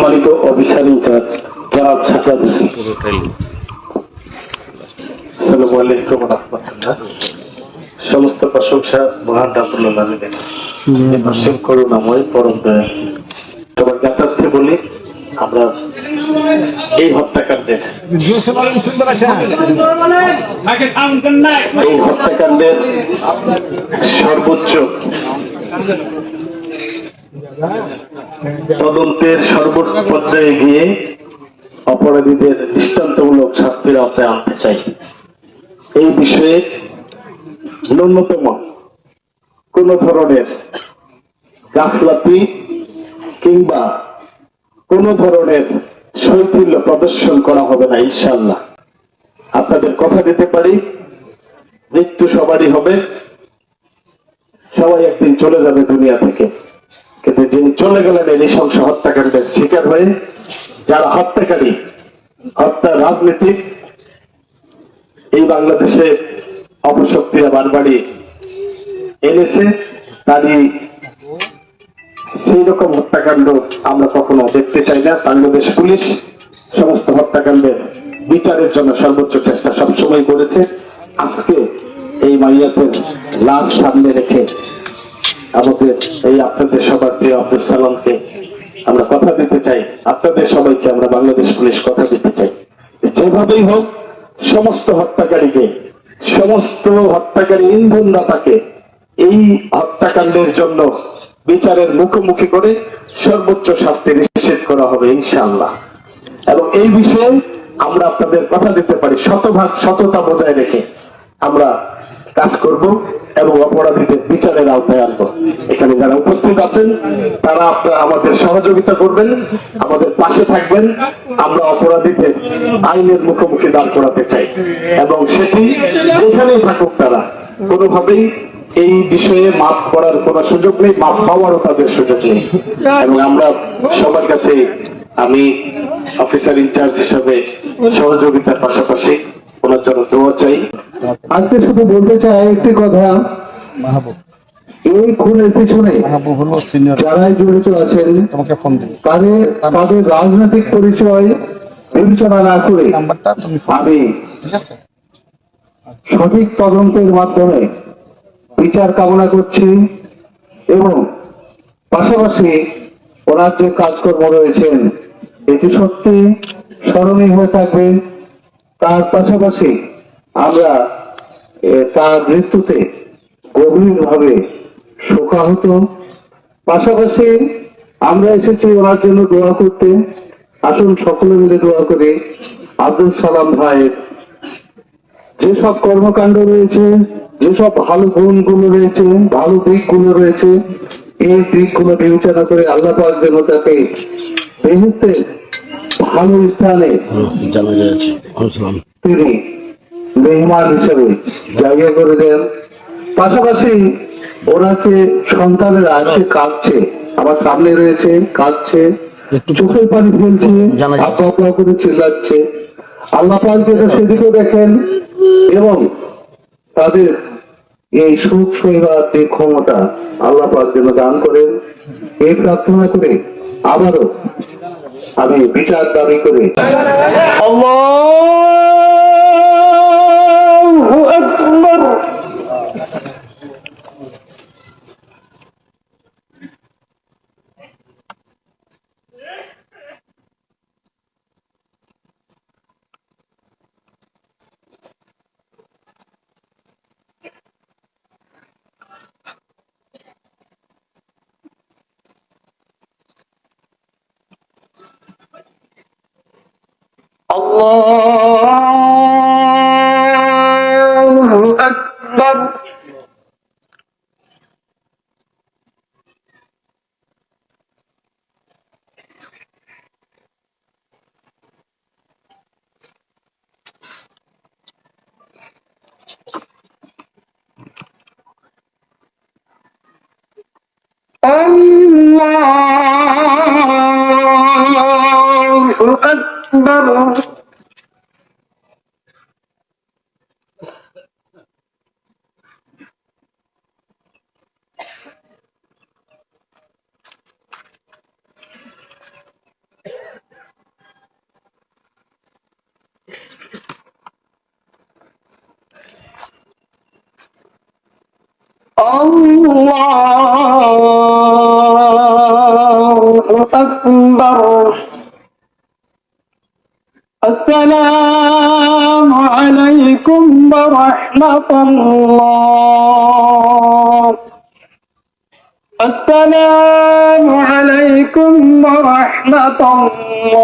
সম্মানিত officer in charge আলাইকুম রহমতুল্লাহ। সমস্ত প্রশংসা মহান করুণাময় পরম দয়া তোমার জ্ঞাতার্থে বলি, আমরা এই হত্যাকাণ্ডের এই হত্যাকাণ্ডের সর্বোচ্চ তদন্তের সর্বোচ্চ পর্যায়ে গিয়ে অপরাধীদের দৃষ্টান্তমূলক শাস্তির আওতায় আনতে চাই। এই বিষয়ে ন্যূনতম কোন ধরনের গাফলাতি কিংবা কোন ধরনের শৈথিল্য প্রদর্শন করা হবে না ইনশাল্লাহ আপনাদের কথা দিতে পারি, মৃত্যু সবারই হবে, সবাই একদিন চলে যাবে দুনিয়া থেকে। কিন্তু যিনি চলে গেলেন এই নৃশংস হত্যাকারীদের শিকার হয়ে, যারা হত্যাকারী হত্যা রাজনীতি, এই বাংলাদেশে অপশক্তিরা বারবারই এনেছে, তারই সেই রকম হত্যাকাণ্ড আমরা কখনো দেখতে চাই না। বাংলাদেশ পুলিশ সমস্ত হত্যাকাণ্ডের বিচারের জন্য সর্বোচ্চ চেষ্টা সবসময় করেছে। আজকে এই মাইয়াতের লাশ সামনে রেখে আমাদের এই আপনাদের সবার প্রিয় আব্দুল সালামকে আমরা কথা দিতে চাই। আপনাদের সবাইকে আমরা বাংলাদেশ পুলিশ কথা দিতে চাই। যেভাবেই হোক, সমস্ত হত্যাকারীকে, সমস্ত হত্যাকারী ইন্ধনদাতাকে এই হত্যাকাণ্ডের জন্য বিচারের মুখোমুখি করে সর্বোচ্চ শাস্তি নিশ্চিত করা হবে ইনশাআল্লাহ। এবং এই বিষয়ে আমরা আপনাদের কথা দিতে পারি। শতভাগ সততা বজায় রেখে আমরা কাজ করব। এবং অপরাধীদের বিচারের আওতায় আনব। এখানে যারা উপস্থিত আছেন, তারা আপনারা আমাদের সহযোগিতা করবেন, আমাদের পাশে থাকবেন। আমরা অপরাধীদের আইনের মুখোমুখি দাঁড় করাতে চাই। এবং সেটি যেখানেই থাকুক তারা, কোনোভাবেই এই বিষয়ে মাপ করার কোনো সুযোগ নেই মাপ পাওয়ারও তাদের সুযোগ নেই। এবং আমরা সবার কাছে, আমি অফিসার ইনচার্জ হিসাবে সহযোগিতার পাশাপাশি ওনার জন্য দোয়া চাই। আজকে শুধু বলতে চাই একটি কথা। মাহবুব। এই খুনের পিছনে জড়িত আছেন তোমাকে ফোন তাদের তাদের রাজনৈতিক পরিচয় বিবেচনা না করে আমি সঠিক তদন্তের মাধ্যমে বিচার কামনা করছি এবং পাশাপাশি ওনার যে কাজকর্ম রয়েছেন। এটি সত্যি স্মরণীয় হয়ে থাকবে। তার পাশাপাশি আমরা তার মৃত্যুতে গভীরভাবে শোকাহত। পাশাপাশি আমরা এসেছি ওনার জন্য দোয়া করতে। আসুন সকলে মিলে দোয়া করে। আব্দুল সালাম ভাইয়ের যেসব কর্মকাণ্ড রয়েছে যেসব ভালো গুণগুলো রয়েছে ভালো দিকগুলো রয়েছে এই দিকগুলো বিবেচনা করে আল্লাহ পাক যেন তাকে বেহেস্তের ভালো স্থানে তিনি মেহমান হিসেবে জায়গা করে দেন। পাশাপাশি ওরা যে সন্তানেরা আছে কাঁদছে। আমার সামনে রয়েছে কাঁদছে। চোখের পানি ফেলছে আপা আপা করে চিল্লাচ্ছে। আল্লাহ পাক সেদিকে দেখেন এবং তাদের এই সুখ সইবার যে ক্ষমতা আল্লাহ পাক যেন দান করেন এই প্রার্থনা করে আবারও আমি বিচার দাবি করে। আল্লাহু! আকবার আল্লাহু أكبر الله أكبر السلام عليكم ورحمة الله السلام عليكم ورحمة الله